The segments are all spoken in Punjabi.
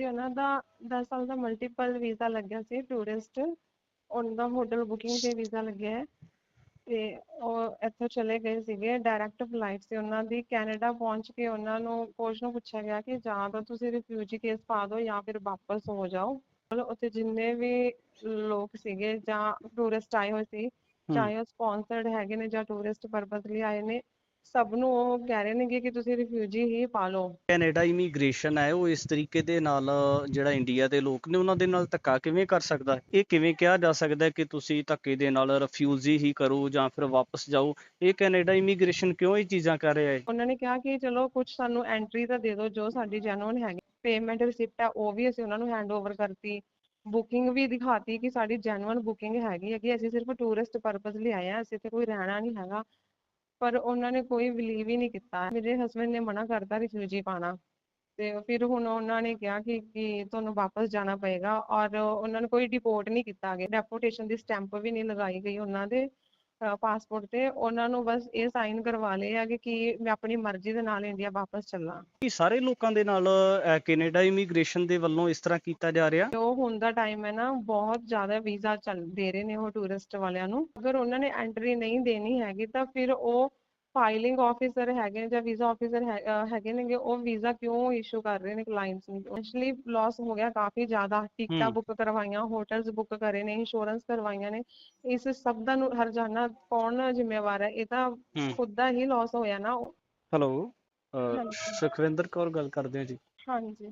ਜੀ ਉਹਨਾਂ ਦਾ 10 ਸਾਲ ਦਾ ਮਲਟੀਪਲ ਵੀਜ਼ਾ ਲੱਗਿਆ ਸੀ ਟੂਰਿਸਟ ਉਹਨਾਂ ਦਾ ਹੋਟਲ ਬੁਕਿੰਗ ਤੇ ਵੀਜ਼ਾ ਲੱਗਿਆ ਹੈ। ਤੇ ਉਹ ਇੱਥੋਂ ਚਲੇ ਗਏ ਸੀਗੇ ਡਾਇਰੈਕਟ ਫਲਾਈਟ ਸੀ ਉਹਨਾਂ ਦੀ। ਕੈਨੇਡਾ ਪਹੁੰਚ ਕੇ ਉਹਨਾਂ ਨੂੰ ਕੋਚ ਨੂੰ ਪੁੱਛਿਆ ਗਿਆ ਕਿ ਜਾਂ ਤਾਂ ਤੁਸੀਂ ਰਿਫਿਊਜੀ ਕੇਸ ਪਾ ਦਿਓ ਜਾਂ ਫਿਰ ਵਾਪਸ ਹੋ ਜਾਓ। ਮਤਲਬ ਉੱਥੇ ਜਿੰਨੇ ਵੀ ਲੋਕ ਸੀਗੇ ਜਾਂ ਟੂਰਿਸਟ ਆਏ ਹੋਏ ਸੀ ਚਾਹੇ ਉਹ ਸਪਾਂਸਰਡ ਹੈਗੇ ਨੇ ਜਾਂ ਟੂਰਿਸਟ ਪਰਪਸ ਲਈ ਆਏ ਨੇ ਸਭ ਨੂੰ ਉਹ ਕਹਿ ਰਹੇ ਨੇਗੇ ਕਿ ਤੁਸੀਂ ਰਿਫਿਊਜੀ ਹੀ ਪਾ ਲਓ। ਕੈਨੇਡਾ ਇਮੀਗ੍ਰੇਸ਼ਨ ਹੈ ਉਹ ਇਸ ਤਰੀਕੇ ਦੇ ਨਾਲ ਜਿਹੜਾ ਇੰਡੀਆ ਦੇ ਲੋਕ ਨੇ ਉਹਨਾਂ ਦੇ ਨਾਲ ਧੱਕਾ ਕਿਵੇਂ ਕਰ ਸਕਦਾ ਹੈ? ਇਹ ਕਿਵੇਂ ਕਿਹਾ ਜਾ ਸਕਦਾ ਹੈ ਕਿ ਤੁਸੀਂ ਧੱਕੇ ਦੇ ਨਾਲ ਰਿਫਿਊਜੀ ਹੀ ਕਰੋ ਜਾਂ ਫਿਰ ਵਾਪਸ ਜਾਓ? ਇਹ ਕੈਨੇਡਾ ਇਮੀਗ੍ਰੇਸ਼ਨ ਕਿਉਂ ਇਹ ਚੀਜ਼ਾਂ ਕਰ ਰਿਹਾ ਹੈ? ਉਹਨਾਂ ਨੇ ਕਿਹਾ ਕਿ ਚਲੋ ਕੁਝ ਸਾਨੂੰ ਐਂਟਰੀ ਤਾਂ ਦੇ ਦਿਓ ਜੋ ਸਾਡੀ ਜੈਨੂਇਨ ਹੈਗੀ। ਪੇਮੈਂਟ ਰਿਸਿਪਟ ਹੈ ਉਹ ਵੀ ਅਸੀਂ ਉਹਨਾਂ ਨੂੰ ਹੈਂਡ ਓਵਰ ਕਰਤੀ। ਬੁਕਿੰਗ ਵੀ ਦਿਖਾਤੀ ਕਿ ਸਾਡੀ ਜੈਨੂਇਨ ਬੁਕਿੰਗ ਹੈਗੀ ਹੈ ਕਿ ਅਸੀਂ ਸਿਰਫ ਟੂਰਿਸਟ ਪਰਪਸ ਲਈ ਆਏ ਹਾਂ ਅਸੀਂ ਤੇ ਕੋਈ ਰਹਿਣਾ ਨਹੀਂ ਹੈਗਾ। ਪਰ ਉਹਨਾਂ ਨੇ ਕੋਈ ਬਿਲੀਵ ਹੀ ਨਹੀਂ ਕੀਤਾ। ਮੇਰੇ ਹਸਬੰਡ ਨੇ ਮਨਾ ਕਰਤਾ ਰਿਫਿਊਜੀ ਪਾਣਾ ਤੇ ਫਿਰ ਹੁਣ ਉਹਨਾਂ ਨੇ ਕਿਹਾ ਕਿ ਕਿ ਤੁਹਾਨੂੰ ਵਾਪਸ ਜਾਣਾ ਪਏਗਾ। ਔਰ ਉਹਨਾਂ ਨੂੰ ਕੋਈ ਡਿਪੋਰਟ ਨਹੀਂ ਕੀਤਾ ਗਿਆ ਡੈਪੋਟੇਸ਼ਨ ਦੀ ਸਟੈਂਪ ਵੀ ਨਹੀਂ ਲਗਾਈ ਗਈ ਉਹਨਾਂ ਦੇ। ਪਾਸਪੋਰਟ ਤੇ ਉਹਨਾਂ ਨੂੰ ਬਸ ਇਹ ਸਾਈਨ ਕਰਵਾ ਲਏ ਆ ਕਿ ਕਿ ਮੈਂ ਆਪਣੀ ਮਰਜ਼ੀ ਦੇ ਨਾਲ ਇੰਡੀਆ ਵਾਪਸ ਚੱਲਾਂ। ਕੀ ਸਾਰੇ ਲੋਕਾਂ ਦੇ ਨਾਲ ਕੈਨੇਡਾ ਇਮੀਗ੍ਰੇਸ਼ਨ ਦੇ ਵੱਲੋਂ ਇਸ ਤਰ੍ਹਾਂ ਕੀਤਾ ਜਾ ਰਿਹਾ? ਜੋ ਹੁਣ ਦਾ ਟਾਈਮ ਹੈ ਨਾ ਬਹੁਤ ਜ਼ਿਆਦਾ ਵੀਜ਼ਾ ਚੱਲ ਦੇ ਰਹੇ ਨੇ ਉਹ ਟੂਰਿਸਟ ਵਾਲਿਆਂ ਨੂੰ। ਅਗਰ ਉਹਨਾਂ ਨੇ ਐਂਟਰੀ ਨਹੀਂ ਦੇਣੀ ਹੈਗੀ ਤਾਂ ਫਿਰ ਉਹ ਫਾਈਲਿੰਗ ਆਫੀਸਰ ਹੈਗੇ ਨੇ ਜਾਂ ਵੀਜ਼ਾ ਆਫੀਸਰ ਹੈਗੇ ਨੇਗੇ ਉਹ ਵੀਜ਼ਾ ਕਿਉਂ ਇਸ਼ੂ ਕਰ ਰਹੇ ਨੇ ਕਲਾਇੰਟਸ ਨੂੰ? ਐਕਚੁਅਲੀ ਲਾਸ ਹੋ ਗਿਆ ਕਾਫੀ ਜ਼ਿਆਦਾ। ਟਿਕਟਾਂ। ਬੁੱਕ ਕਰਵਾਈਆਂ ਹੋਟਲਸ ਬੁੱਕ ਕਰੇ ਨੇ ਇੰਸ਼ੋਰੈਂਸ ਕਰਵਾਈਆਂ ਨੇ। ਇਸ ਸਭ ਦਾ ਨੂੰ ਹਰਜਾਨਾ ਕੌਣ ਜ਼ਿੰਮੇਵਾਰ ਹੈ? ਇਹ ਤਾਂ। ਖੁਦ ਦਾ ਹੀ ਲਾਸ ਹੋਇਆ ਨਾ। ਹੈਲੋ। ਸੁਖਵਿੰਦਰ ਕੌਰ ਗੱਲ ਕਰਦੇ ਹਾਂ ਜੀ। ਹਾਂਜੀ।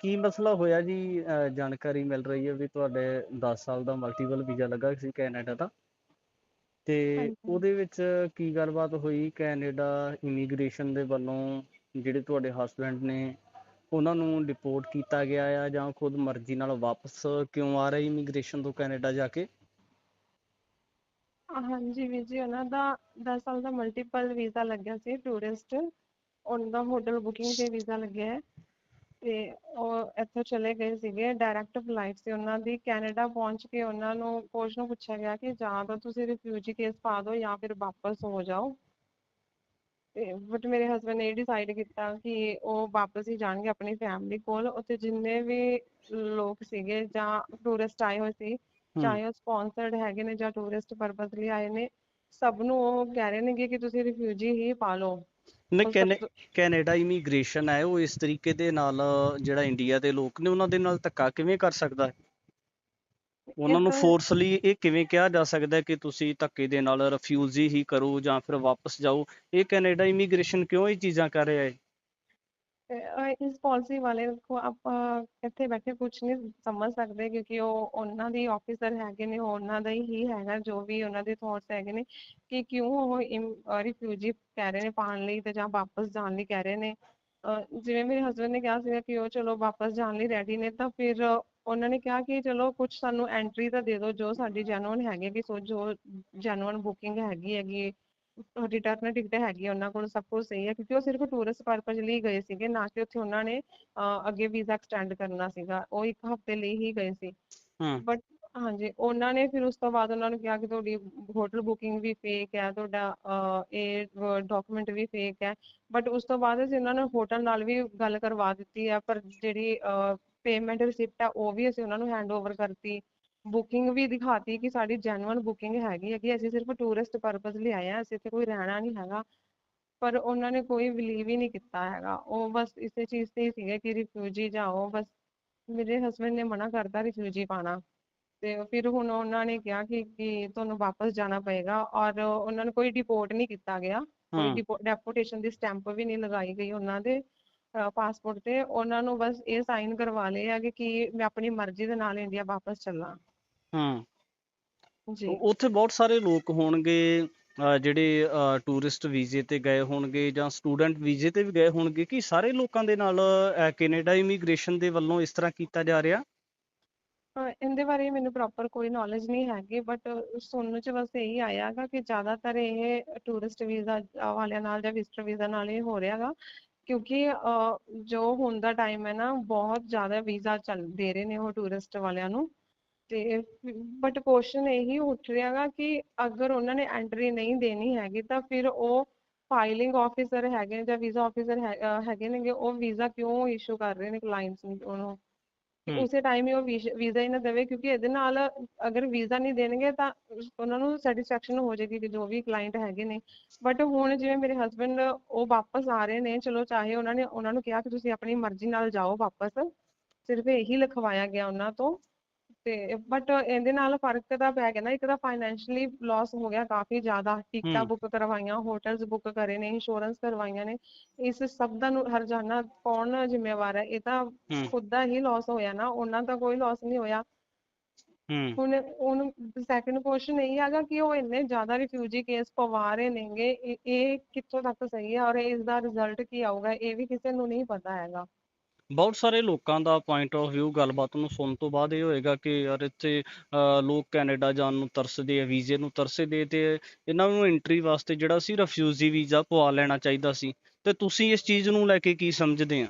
ਕੀ ਮਸਲਾ ਹੋਇਆ ਜੀ? ਜਾਣਕਾਰੀ ਮਿਲ ਰਹੀ ਹੈ ਵੀ ਤੁਹਾਡੇ 10 ਸਾਲ ਦਾ ਮਲਟੀਪਲ ਵੀਜ਼ਾ ਲੱਗਾ ਸੀ ਕੈਨੇਡਾ ਦਾ। ਤੇ। ਉਹਦੇ ਵਿੱਚ ਕੀ ਗੱਲਬਾਤ ਹੋਈ? ਕੈਨੇਡਾ ਇਮੀਗ੍ਰੇਸ਼ਨ ਦੇ ਵੱਲੋਂ ਜਿਹੜੇ ਤੁਹਾਡੇ ਹਸਬੰਡ ਨੇ ਉਹਨਾਂ ਨੂੰ ਡਿਪੋਰਟ ਕੀਤਾ ਗਿਆ ਆ ਜਾਂ ਖੁਦ ਮਰਜ਼ੀ ਨਾਲ ਵਾਪਸ ਕਿਉਂ ਆ ਰਹੇ ਇਮੀਗ੍ਰੇਸ਼ਨ ਤੋਂ ਕੈਨੇਡਾ ਜਾ ਕੇ? ਹਾਂਜੀ ਵੀਰ ਜੀ ਉਹਨਾਂ ਦਾ 10 ਸਾਲ ਦਾ ਮਲਟੀਪਲ ਵੀਜ਼ਾ ਲੱਗਿਆ ਸੀ ਟੂਰਿਸਟ ਉਹਨਾਂ ਦਾ ਹੋਟਲ ਬੁਕਿੰਗ ਤੇ ਵੀਜ਼ਾ ਲੱਗਿਆ ਹੈ। ਤੇ ਉਹ ਇੱਥੋਂ ਚਲੇ ਗਏ ਸੀਗੇ ਡਾਇਰੈਕਟ ਫਲਾਈਟ ਸੀ ਉਹਨਾਂ ਦੀ ਕੈਨੇਡਾ ਪਹੁੰਚ ਕੇ ਉਹਨਾਂ ਨੂੰ ਕੋਚ ਨੂੰ ਪੁੱਛਿਆ ਗਿਆ ਕਿ ਜਾਂ ਤਾਂ ਤੁਸੀਂ ਰਿਫਿਊਜੀ ਕੇਸ ਪਾ ਦਿਓ ਜਾਂ ਫਿਰ ਵਾਪਸ ਹੋ ਜਾਓ। ਤੇ ਬਟ ਮੇਰੇ ਹਸਬੰਡ ਨੇ ਇਹ ਡਿਸਾਈਡ ਕੀਤਾ ਕਿ ਉਹ ਵਾਪਸ ਹੀ ਜਾਣਗੇ ਆਪਣੀ ਫੈਮਿਲੀ ਕੋਲ। ਉੱਥੇ ਜਿੰਨੇ ਵੀ ਲੋਕ ਸੀਗੇ ਜਾਂ ਟੂਰਿਸਟ ਆਏ ਹੋਏ ਸੀ। ਚਾਹੇ ਉਹ ਸਪਾਂਸਰਡ ਹੈਗੇ ਨੇ ਜਾਂ ਟੂਰਿਸਟ ਪਰਪਸ ਲਈ ਆਏ ਨੇ ਸਭ ਨੂੰ ਉਹ ਕਹਿ ਰਹੇ ਨੇਗੇ ਕਿ ਤੁਸੀਂ ਰਿਫਿਊਜੀ ਹੀ ਪਾ ਲਓ। ਨਹੀਂ ਕੈਨੇ ਕੈਨੇਡਾ ਇਮੀਗ੍ਰੇਸ਼ਨ ਹੈ ਉਹ ਇਸ ਤਰੀਕੇ ਦੇ ਨਾਲ ਜਿਹੜਾ ਇੰਡੀਆ ਦੇ ਲੋਕ ਨੇ ਉਹਨਾਂ ਦੇ ਨਾਲ ਧੱਕਾ ਕਿਵੇਂ ਕਰ ਸਕਦਾ ਹੈ? ਉਹਨਾਂ ਨੂੰ ਫੋਰਸਲੀ ਇਹ ਕਿਵੇਂ ਕਿਹਾ ਜਾ ਸਕਦਾ ਕਿ ਤੁਸੀਂ ਧੱਕੇ ਦੇ ਨਾਲ ਰਿਫਿਊਜੀ ਹੀ ਕਰੋ ਜਾਂ ਫਿਰ ਵਾਪਸ ਜਾਓ? ਇਹ ਕੈਨੇਡਾ ਇਮੀਗ੍ਰੇਸ਼ਨ ਕਿਉਂ ਇਹ ਚੀਜ਼ਾਂ ਕਰ ਰਿਹਾ ਹੈ? ਇਸ ਪਾਲਿਸੀ ਵਾਲੇ ਕੋ ਆਪਾਂ ਇੱਥੇ ਬੈਠੇ ਕੁਝ ਨਹੀਂ ਸਮਝ ਸਕਦੇ ਕਿਉਂਕਿ ਉਹ ਉਹਨਾਂ ਦੀ ਆਫੀਸਰ ਹੈਗੇ ਨੇ ਉਹਨਾਂ ਦਾ ਹੀ ਹੈਗਾ, ਜੋ ਵੀ ਉਹਨਾਂ ਦੇ ਥਾਟਸ ਹੈਗੇ ਨੇ ਕਿ ਕਿਉਂ ਉਹ ਰਿਫਿਊਜੀ ਕਹਿ ਰਹੇ ਨੇ ਪਾਉਣ ਲਈ ਤੇ ਜਾਂ ਵਾਪਸ ਜਾਣ ਲਈ ਕਹਿ ਰਹੇ ਨੇ। ਜਿਵੇਂ ਮੇਰੇ ਹਸਬੰਡ ਨੇ ਕਿਹਾ ਸੀ ਕਿ ਉਹ ਚਲੋ ਵਾਪਸ ਜਾਣ ਲਈ ਰੈਡੀ ਨੇ, ਤਾਂ ਫਿਰ ਉਹਨਾਂ ਨੇ ਕਿਹਾ ਕਿ ਚਲੋ ਕੁਝ ਸਾਨੂੰ ਐਂਟਰੀ ਤਾਂ ਦੇ ਦਿਓ, ਜੋ ਸਾਡੀ ਜੈਨੂਇਨ ਹੈਗੀ ਕਿ ਸੋ ਜੋ ਜੈਨੂਇਨ ਬੁਕਿੰਗ ਹੈਗੀ ਹੈਗੀ ਰਿਟਰਨ ਟਿਕਟ ਹੈਗੀ ਉਹਨਾਂ ਕੋਲ ਸਭ ਕੁਝ ਸਹੀ ਹੈ ਕਿਉਂਕਿ ਉਹ ਸਿਰਫ ਟੂਰਿਸਟ ਪਰਪਸ ਲਈ ਗਏ ਸੀਗੇ ਨਾ ਕਿ ਉੱਥੇ ਉਹਨਾਂ ਨੇ ਅੱਗੇ ਵੀਜ਼ਾ ਐਕਸਟੈਂਡ ਕਰਨਾ ਸੀਗਾ ਉਹ ਇੱਕ ਹਫ਼ਤੇ ਲਈ ਹੀ ਗਏ ਸੀ। ਹਮ ਬਟ ਹਾਂਜੀ ਉਹਨਾਂ ਨੇ ਫਿਰ ਉਸ ਤੋਂ ਬਾਅਦ ਉਹਨਾਂ ਨੂੰ ਕਿਹਾ ਕਿ ਤੁਹਾਡੀ ਹੋਟਲ ਬੁਕਿੰਗ ਵੀ ਫੇਕ ਹੈ ਤੁਹਾਡਾ ਇਹ ਡਾਕੂਮੈਂਟ ਵੀ ਫੇਕ ਹੈ। ਬਟ ਉਸ ਤੋਂ ਬਾਅਦ ਅਸੀਂ ਉਹਨਾਂ ਨੇ ਹੋਟਲ ਨਾਲ ਵੀ ਗੱਲ ਕਰਵਾ ਦਿੱਤੀ ਹੈ ਪਰ ਜਿਹੜੀ ਪੇਮੈਂਟ ਰਿਸਿਪਟ ਹੈ ਉਹ ਵੀ ਅਸੀਂ ਉਹਨਾਂ ਨੂੰ ਹੈਂਡ ਓਵਰ ਕਰਤੀ। ਬੁਕਿੰਗ ਵੀ ਦਿਖਾਤੀ ਕਿ ਸਾਡੀ ਜੈਨੂਇਨ ਬੁਕਿੰਗ ਹੈਗੀ ਹੈ ਕਿ ਅਸੀਂ ਸਿਰਫ ਟੂਰਿਸਟ ਪਰਪਸ ਲਈ ਆਏ ਹਾਂ ਅਸੀਂ ਇੱਥੇ ਕੋਈ ਰਹਿਣਾ ਨਹੀਂ ਹੈਗਾ ਪਰ ਉਹਨਾਂ ਨੇ ਕੋਈ ਬਿਲੀਵ ਹੀ ਨਹੀਂ ਕੀਤਾ ਹੈਗਾ ਉਹ ਬਸ ਇਸੇ ਚੀਜ਼ ਤੇ ਹੀ ਸੀਗੇ ਕਿ ਰਿਫਿਊਜੀ ਜਾਓ ਬਸ ਮੇਰੇ ਹਸਬੰਡ ਨੇ ਮਨਾ ਕਰਤਾ ਰਿਫਿਊਜੀ ਪਾਣਾ ਤੇ ਫਿਰ ਹੁਣ ਉਹਨਾਂ ਨੇ ਕਿਹਾ ਕਿ ਕਿ ਤੁਹਾਨੂੰ ਵਾਪਸ ਜਾਣਾ ਪਏਗਾ ਔਰ ਉਹਨਾਂ ਨੇ ਕੋਈ ਡਿਪੋਰਟ ਨਹੀਂ ਕੀਤਾ ਗਿਆ ਕੋਈ। ਡੈਪੋਟੇਸ਼ਨ ਦੀ ਸਟੈਂਪ ਵੀ ਨਹੀਂ ਲਗਾਈ ਗਈ ਉਹਨਾਂ ਦੇ ਪਾਸਪੋਰਟ ਤੇ ਉਹਨਾਂ ਨੂੰ ਬਸ ਇਹ ਸਾਈਨ ਕਰਵਾ ਲਏ ਆ ਕਿ ਕਿ ਮੈਂ ਆਪਣੀ ਮਰਜ਼ੀ ਦੇ ਨਾਲ ਇੰਡੀਆ ਵਾਪਸ ਚੱਲਾਂ ਹਮ ਜੀ। ਉੱਥੇ ਬਹੁਤ ਸਾਰੇ ਲੋਕ ਹੋਣਗੇ ਜਿਹੜੇ ਟੂਰਿਸਟ ਵੀਜ਼ੇ ਤੇ ਗਏ ਹੋਣਗੇ ਜਾਂ ਸਟੂਡੈਂਟ ਵੀਜ਼ੇ ਤੇ ਵੀ ਗਏ ਹੋਣਗੇ ਕਿ ਸਾਰੇ ਲੋਕਾਂ ਦੇ ਨਾਲ ਕੈਨੇਡਾ ਇਮੀਗ੍ਰੇਸ਼ਨ ਦੇ ਵੱਲੋਂ ਇਸ ਤਰ੍ਹਾਂ ਕੀਤਾ ਜਾ ਰਿਹਾ? ਇਹਦੇ ਬਾਰੇ ਮੈਨੂੰ ਪ੍ਰੋਪਰ ਕੋਈ ਨੌਲੇਜ ਨਹੀਂ ਹੈਗੀ ਬਟ ਸੁਣਨ ਚ ਬਸ ਇਹੀ ਆਇਆ ਕਿ ਜ਼ਿਆਦਾਤਰ ਇਹ ਟੂਰਿਸਟ ਵੀਜ਼ਾ ਵਾਲਿਆਂ ਨਾਲ ਜਾਂ ਵਿਜ਼ਟਰ ਵੀਜ਼ਾ ਨਾਲ ਹੀ ਹੋ ਰਿਹਾ ਕਿਉਂਕਿ ਜੋ ਹੁਣ ਦਾ ਟਾਈਮ ਹੈ ਨਾ ਬਹੁਤ ਜ਼ਿਆਦਾ ਵੀਜ਼ਾ ਚੱਲ ਦੇ ਰਹੇ ਨੇ ਉਹ ਟੂਰਿਸਟ ਵਾਲਿਆਂ ਨੂੰ। ਤੇ ਬਟ ਕੁਐਸਚਨ ਇਹੀ ਉੱਠ ਰਿਹਾ ਹੈਗਾ ਕਿ ਅਗਰ ਉਹਨਾਂ ਨੇ ਐਂਟਰੀ ਨਹੀਂ ਦੇਣੀ ਹੈਗੀ ਤਾਂ ਫਿਰ ਉਹ ਫਾਈਲਿੰਗ ਆਫੀਸਰ ਹੈਗੇ ਜਾਂ ਵੀਜ਼ਾ ਆਫੀਸਰ ਹੈਗੇ ਨੇਗੇ ਉਹ ਵੀਜ਼ਾ ਕਿਉਂ ਇਸ਼ੂ ਕਰ ਰਹੇ ਨੇ ਕਲਾਇੰਟਸ ਨੂੰ ਉਹਨੂੰ। ਉਸੇ ਟਾਈਮ ਹੀ ਉਹ ਵੀਜ਼ਾ ਹੀ ਨਾ ਦੇਵੇ ਕਿਉਂਕਿ ਇਹਦੇ ਨਾਲ ਅਗਰ ਵੀਜ਼ਾ ਨਹੀਂ ਦੇਣਗੇ ਤਾਂ ਉਹਨਾਂ ਨੂੰ ਸੈਟੀਸਫੈਕਸ਼ਨ ਹੋ ਜਾਏਗੀ ਕਿ ਜੋ ਵੀ ਕਲਾਇੰਟ ਹੈਗੇ ਨੇ। ਬਟ ਹੁਣ ਜਿਵੇਂ ਮੇਰੇ ਹਸਬੰਡ ਉਹ ਵਾਪਸ ਆ ਰਹੇ ਨੇ ਚਲੋ ਚਾਹੇ ਉਹਨਾਂ ਨੇ ਉਹਨਾਂ ਨੂੰ ਕਿਹਾ ਕਿ ਤੁਸੀਂ ਆਪਣੀ ਮਰਜ਼ੀ ਨਾਲ ਜਾਓ ਵਾਪਸ ਸਿਰਫ ਇਹੀ ਲਿਖਵਾਇਆ ਗਿਆ ਉਹਨਾਂ ਤੋਂ। ਤੇ ਬਟ ਇਹਦੇ ਨਾਲ ਫ਼ਰਕ ਤਾਂ ਪੈ ਗਿਆ ਨਾ ਇੱਕ ਤਾਂ ਫਾਈਨੈਂਸ਼ੀਅਲੀ ਲਾਸ ਹੋ ਗਿਆ ਕਾਫੀ ਜ਼ਿਆਦਾ। ਟਿਕਟਾਂ। ਬੁੱਕ ਕਰਵਾਈਆਂ ਹੋਟਲਸ ਬੁੱਕ ਕਰੇ ਨੇ ਇੰਸ਼ੋਰੈਂਸ ਕਰਵਾਈਆਂ ਨੇ ਇਸ ਸਭ ਦਾ ਹਰਜਾਨਾ ਕੌਣ ਜ਼ਿੰਮੇਵਾਰ ਹੈ? ਇਹ ਤਾਂ ਖੁਦ ਦਾ ਹੀ ਲਾਸ ਹੋਇਆ ਨਾ ਉਹਨਾਂ ਦਾ ਕੋਈ ਲਾਸ ਨਹੀਂ ਹੋਇਆ। ਹੁਣ ਉਹਨੂੰ ਸੈਕੰਡ ਕੁਐਸਚਨ ਇਹ ਹੈਗਾ ਕਿ ਉਹ ਇੰਨੇ ਜ਼ਿਆਦਾ ਰਿਫਿਊਜੀ ਕੇਸ ਪਵਾ ਰਹੇ ਨੇਗੇ ਇਹ ਕਿੱਥੋਂ ਤੱਕ ਸਹੀ ਹੈ ਔਰ ਇਸ ਦਾ ਰਿਜ਼ਲਟ ਕੀ ਆਊਗਾ ਇਹ ਵੀ ਕਿਸੇ ਨੂੰ ਨਹੀਂ ਪਤਾ ਹੈਗਾ। ਬਹੁਤ ਸਾਰੇ ਲੋਕਾਂ ਦਾ ਪੁਆਇੰਟ ਆਫ View ਗੱਲਬਾਤ ਨੂੰ ਸੁਣਨ ਤੋਂ ਬਾਅਦ ਇਹ ਹੋਏਗਾ ਕਿ ਯਾਰ ਇੱਥੇ ਲੋਕ ਕੈਨੇਡਾ ਜਾਣ ਨੂੰ ਤਰਸਦੇ ਆ, ਵੀਜ਼ੇ ਨੂੰ ਤਰਸਦੇ ਤੇ ਇਹਨਾਂ ਨੂੰ ਐਂਟਰੀ ਵਾਸਤੇ ਜਿਹੜਾ ਸੀ ਰਿਫਿਊਜੀ ਵੀਜ਼ਾ ਪਵਾ ਲੈਣਾ ਚਾਹੀਦਾ ਸੀ। ਤੇ ਤੁਸੀਂ ਇਸ ਚੀਜ਼ ਨੂੰ ਲੈ ਕੇ ਕੀ ਸਮਝਦੇ ਆ?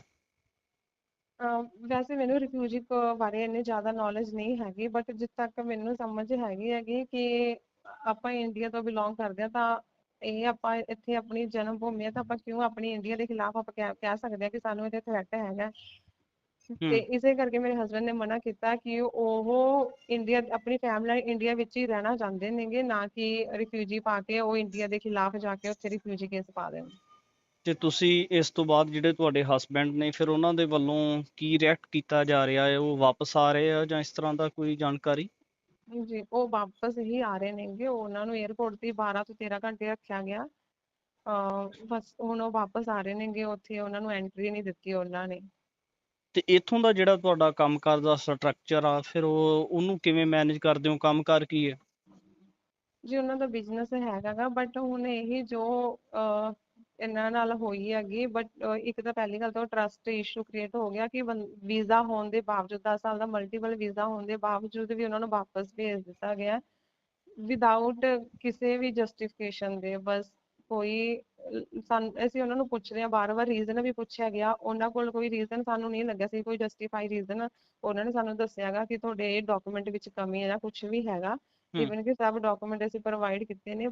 ਵੈਸੇ ਮੈਨੂੰ ਰਿਫਿਊਜੀ ਬਾਰੇ ਇੰਨੀ ਜ਼ਿਆਦਾ ਨੌਲੇਜ ਨਹੀਂ ਹੈਗੀ ਬਟ ਜਿੱਥੇ ਤੱਕ ਮੈਨੂੰ ਸਮਝ ਹੈਗੀ ਹੈਗੀ ਕਿ ਆਪਾਂ ਇੰਡੀਆ ਤੋਂ ਬਿਲੋਂਗ ਕਰਦੇ ਆ ਤਾਂ ਇਹ ਆਪਾਂ ਇੱਥੇ ਆਪਣੀ ਜਨਮ ਭੂਮੀ ਹੈ ਤਾਂ ਆਪਾਂ ਕਿਉਂ ਆਪਣੀ ਇੰਡੀਆ ਦੇ ਖਿਲਾਫ ਆਪਾਂ ਕਹਿ ਕਹਿ ਸਕਦੇ ਆ ਕਿ ਸਾਨੂੰ ਇੱਥੇ ਥ੍ਰੈਟ ਹੈਗਾ। ਤੇ ਇਸੇ ਕਰਕੇ ਮੇਰੇ ਹਸਬੰਡ ਨੇ ਮਨਾ ਕੀਤਾ ਕਿ ਉਹ ਇੰਡੀਆ ਆਪਣੀ ਫੈਮਿਲੀ ਨਾਲ ਇੰਡੀਆ ਵਿੱਚ ਹੀ ਰਹਿਣਾ ਚਾਹੁੰਦੇ ਨੇਗੇ ਨਾ ਕਿ ਰਿਫਿਊਜੀ ਪਾ ਕੇ ਉਹ ਇੰਡੀਆ ਦੇ ਖਿਲਾਫ ਜਾ ਕੇ ਉੱਥੇ ਰਿਫਿਊਜੀ ਕੇਸ ਪਾ ਦੇਣ। ਤੇ ਤੁਸੀਂ ਇਸ ਤੋਂ ਬਾਅਦ ਜਿਹੜੇ ਤੁਹਾਡੇ ਹਸਬੈਂਡ ਨੇ ਫਿਰ ਉਹਨਾਂ ਦੇ ਵੱਲੋਂ ਕੀ ਰਿਐਕਟ ਕੀਤਾ ਜਾ ਰਿਹਾ ਹੈ? ਉਹ ਵਾਪਸ ਆ ਰਹੇ ਆ ਜਾਂ ਇਸ ਤਰ੍ਹਾਂ ਦਾ ਕੋਈ ਜਾਣਕਾਰੀ? ਜੀ ਉਹ ਵਾਪਸ ਹੀ ਆ ਰਹੇ ਨੇਗੇ। ਉਹਨਾਂ ਨੂੰ 에ਅਰਪੋਰਟ ਤੇ 12 ਤੋਂ 13 ਘੰਟੇ ਰੱਖਿਆ ਗਿਆ। ਅਹ ਬਸ ਹੁਣ ਉਹ ਵਾਪਸ ਆ ਰਹੇ ਨੇਗੇ। ਉੱਥੇ ਉਹਨਾਂ ਨੂੰ ਐਂਟਰੀ ਨਹੀਂ ਦਿੱਤੀ ਉਹਨਾਂ ਨੇ। ਤੇ ਇੱਥੋਂ ਦਾ ਜਿਹੜਾ ਤੁਹਾਡਾ ਕੰਮਕਾਰ ਦਾ ਸਟਰਕਚਰ ਆ ਫਿਰ ਉਹ ਉਹਨੂੰ ਕਿਵੇਂ ਮੈਨੇਜ ਕਰਦੇ ਹੋ? ਕੰਮਕਾਰ ਕੀ ਹੈ? ਜੀ ਉਹਨਾਂ ਦਾ ਬਿਜ਼ਨਸ ਹੈਗਾ ਗਾ। ਬਟ ਹੁਣ ਇਹ ਜੋ ਇਹਨਾਂ ਨਾਲ ਹੋਈ ਹੈਗੀ ਬਟ ਇੱਕ ਤਾਂ ਪਹਿਲੀ ਗੱਲ ਤਾਂ ਟਰਸਟ ਇਸ਼ੂ ਕ੍ਰੀਏਟ ਹੋ ਗਿਆ ਕਿ ਵੀਜ਼ਾ ਹੋਣ ਦੇ ਬਾਵਜੂਦ 10 ਸਾਲ ਦਾ ਮਲਟੀਪਲ ਵੀਜ਼ਾ ਹੋਣ ਦੇ ਬਾਵਜੂਦ ਵੀ ਉਹਨਾਂ ਨੂੰ ਵਾਪਸ ਭੇਜ ਦਿੱਤਾ ਗਿਆ। ਵਿਦਆਊਟ ਕਿਸੇ ਵੀ ਜਸਟੀਫਿਕੇਸ਼ਨ ਦੇ ਬਸ ਕੋਈ ਅਸੀਂ ਉਹਨਾਂ ਨੂੰ ਪੁੱਛ ਰਹੇ ਹਾਂ ਬਾਰ-ਬਾਰ ਰੀਜ਼ਨ ਵੀ ਪੁੱਛਿਆ ਗਿਆ। ਉਹਨਾਂ ਕੋਲ ਕੋਈ ਰੀਜ਼ਨ ਸਾਨੂੰ ਨਹੀਂ ਲੱਗਿਆ ਸੀ ਕੋਈ ਜਸਟੀਫਾਈ ਰੀਜ਼ਨ ਉਹਨਾਂ ਨੇ ਸਾਨੂੰ ਦੱਸਿਆਗਾ ਕਿ ਤੁਹਾਡੇ ਡਾਕੂਮੈਂਟ ਵਿੱਚ ਕਮੀ ਹੈ ਜਾਂ ਕੁਝ ਵੀ ਹੈਗਾ। ਇਵਨ ਕਿ ਸਭ ਡਾਕੂਮੈਂਟ ਅਸੀਂ ਪ੍ਰੋਵਾਈਡ ਕੀਤੇ ਨੇ।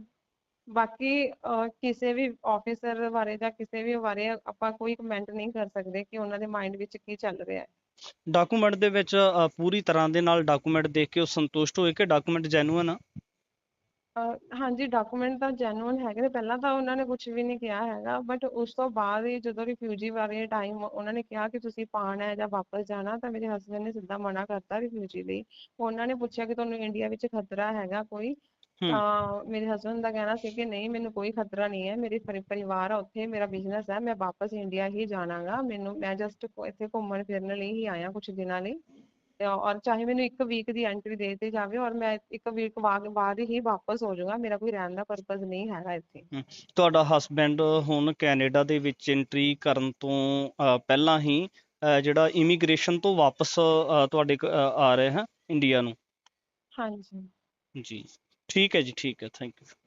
ਬਾਕੀ ਕਿਸੇ ਵੀ ਆਫੀਸਰ ਬਾਰੇ ਜਾਂ ਕਿਸੇ ਵੀ ਬਾਰੇ ਆਪਾਂ ਕੋਈ ਕਮੈਂਟ ਨਹੀਂ ਕਰ ਸਕਦੇ ਕਿ ਉਹਨਾਂ ਦੇ ਮਾਈਂਡ ਵਿੱਚ ਕੀ ਚੱਲ ਰਿਹਾ ਹੈ। ਡਾਕੂਮੈਂਟ ਦੇ ਵਿੱਚ ਪੂਰੀ ਤਰ੍ਹਾਂ ਦੇ ਨਾਲ ਡਾਕੂਮੈਂਟ ਦੇਖ ਕੇ ਉਹ ਸੰਤੁਸ਼ਟ ਹੋਏ ਕਿ ਡਾਕੂਮੈਂਟ ਜੈਨੂਇਨ ਆ? ਹਾਂਜੀ ਡਾਕੂਮੈਂਟ ਤਾਂ ਜੈਨੂਇਨ ਹੈਗੇ ਨੇ। ਪਹਿਲਾਂ ਤਾਂ ਉਹਨਾਂ ਨੇ ਕੁਝ ਵੀ ਨਹੀਂ ਕਿਹਾ ਹੈਗਾ ਬਟ ਉਸ ਤੋਂ ਬਾਅਦ ਹੀ ਜਦੋਂ ਰਿਫਿਊਜੀ ਬਾਰੇ ਟਾਈਮ ਉਹਨਾਂ ਨੇ ਕਿਹਾ ਕਿ ਤੁਸੀਂ ਪਾਣਾ ਹੈ ਜਾਂ ਵਾਪਸ ਜਾਣਾ ਤਾਂ ਮੇਰੇ ਹਸਬੰਡ ਨੇ ਸਿੱਧਾ ਮਨਾ ਕਰਤਾ ਰਿਫਿਊਜੀ ਲਈ। ਉਹਨਾਂ ਨੇ ਪੁੱਛਿਆ ਕਿ ਤੁਹਾਨੂੰ ਇੰਡੀਆ ਵਿੱਚ ਖਤਰਾ ਹੈਗਾ ਕੋਈ। ਤਾਂ ਮੇਰੇ ਹਸਬੰਡ ਦਾ ਕਹਿਣਾ ਸੀ ਕਿ ਨਹੀਂ ਮੈਨੂੰ ਕੋਈ ਖਤਰਾ ਨਹੀਂ ਹੈ ਮੇਰੀ ਪਰਿ- ਪਰਿਵਾਰ ਆ ਉੱਥੇ ਮੇਰਾ ਬਿਜ਼ਨਸ ਹੈ ਮੈਂ ਵਾਪਸ ਇੰਡੀਆ ਹੀ ਜਾਣਾਗਾ। ਮੈਨੂੰ ਮੈਂ ਜਸਟ ਇੱਥੇ ਘੁੰਮਣ ਫਿਰਨ ਲਈ ਹੀ ਆਇਆ ਕੁਝ ਦਿਨਾਂ ਲਈ। ਤੇ ਔਰ ਚਾਹੇ ਮੈਨੂੰ ਇੱਕ ਵੀਕ ਦੀ ਐਂਟਰੀ ਦੇ ਦਿੱਤੀ ਜਾਵੇ ਔਰ ਮੈਂ ਇੱਕ ਵੀਕ ਬਾਅਦ ਹੀ ਵਾਪਸ ਹੋ ਜਾਊਂਗਾ ਮੇਰਾ ਕੋਈ ਰਹਿਣ ਦਾ ਪਰਪਸ ਨਹੀਂ ਹੈਗਾ ਇੱਥੇ। ਤੁਹਾਡਾ ਹਸਬੈਂਡ ਹੁਣ ਕੈਨੇਡਾ ਦੇ ਵਿੱਚ ਐਂਟਰੀ ਕਰਨ ਤੋਂ ਅ, ਪਹਿਲਾਂ ਹੀ ਅ, ਜਿਹੜਾ ਇਮੀਗ੍ਰੇਸ਼ਨ ਤੋਂ ਵਾਪਸ ਅ, ਤੁਹਾਡੇ ਕ- ਅ, ਆ ਰਹੇ ਹੈ ਇੰਡੀਆ ਨੂੰ? ਹਾਂਜੀ। ਜੀ। ਠੀਕ ਹੈ ਜੀ ਠੀਕ ਹੈ ਥੈਂਕ ਯੂ